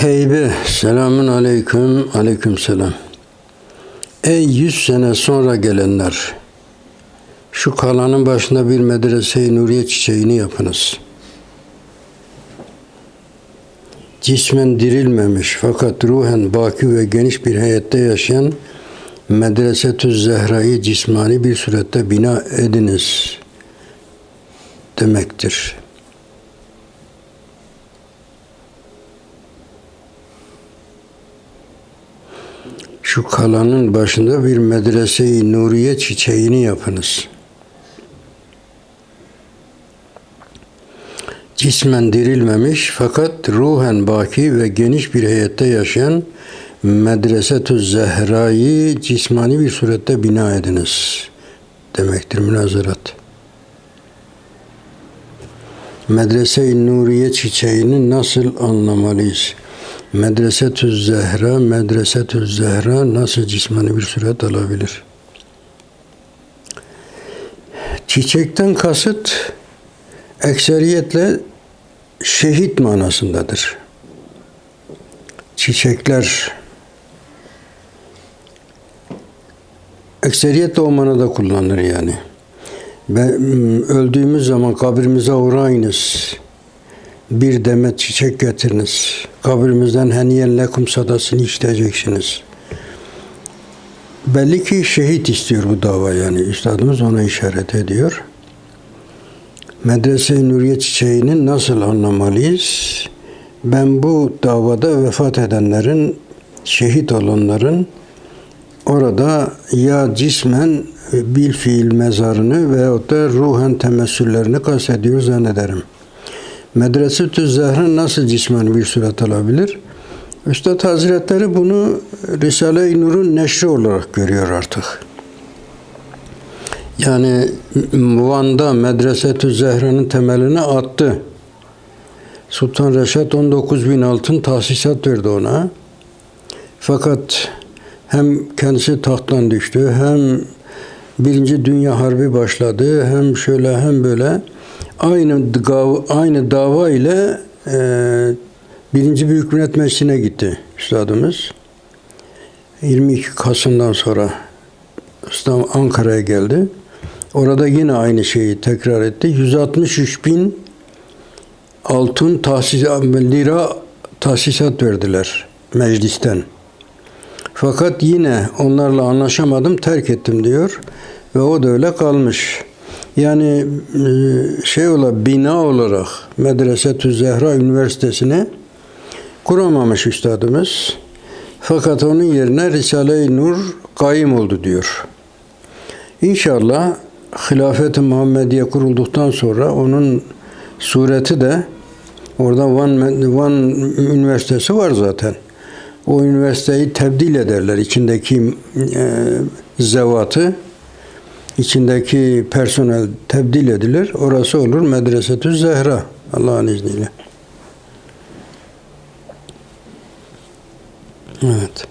Heybe, selamun aleyküm, aleyküm selam. Ey yüz sene sonra gelenler, şu kalanın başında bir medrese-i nuriye çiçeğini yapınız. Cismen dirilmemiş fakat ruhen baki ve geniş bir heyette yaşayan Medresetü Zehra'yı cismani bir surette bina ediniz demektir. Şu kalanın başında bir medrese-i nuriye çiçeğini yapınız. Cismen dirilmemiş fakat ruhen baki ve geniş bir heyette yaşayan Medresetü Zehra'yı cismani bir surette bina ediniz demektir münazarat. Medrese-i Nuriye çiçeğini nasıl anlamalıyız? Medresetü Zehra, Medresetü Zehra nasıl cismani bir suret alabilir? Çiçekten kasıt ekseriyetle şehit manasındadır. Çiçekler ekseriyetle o manada kullanılır yani. Mm, öldüğümüz zaman kabrimize uğrayınız. Bir demet çiçek getiriniz. Kabrimizden heniyen lekum sadasını işleyeceksiniz. Belli ki şehit istiyor bu dava yani. Üstadımız ona işaret ediyor. Medrese-i Nuriye çiçeğini nasıl anlamalıyız? Ben bu davada vefat edenlerin, şehit olanların orada ya cismen bil fiil mezarını veyahut da ruhen temessüllerini kastediyor zannederim. Medresetü Zehra nasıl cismen bir suret alabilir? Üstad Hazretleri bunu Risale-i Nur'un neşri olarak görüyor artık. Yani Van'da Medresetü Zehra'nın temelini attı. Sultan Reşat 19 bin altın tahsisat verdi ona. Fakat hem kendisi tahttan düştü, hem Birinci Dünya Harbi başladı, hem şöyle hem böyle aynı aynı dava ile e, Birinci Büyük Millet Meclisi'ne gitti üstadımız. 22 Kasım'dan sonra İstanbul Ankara'ya geldi. Orada yine aynı şeyi tekrar etti. 163 bin altın tahsis, lira tahsisat verdiler meclisten. Fakat yine onlarla anlaşamadım, terk ettim diyor. Ve o da öyle kalmış. Yani e, şey olarak, bina olarak Medresetü Zehra Üniversitesi'ni kuramamış üstadımız. Fakat onun yerine Risale-i Nur kaim oldu diyor. İnşallah Hilafet-i Muhammediye kurulduktan sonra onun sureti de orada Van, Van Üniversitesi var zaten. O üniversiteyi tebdil ederler. içindeki e, zevatı, içindeki personel tebdil edilir. Orası olur Medresetü Zehra Allah'ın izniyle. Evet.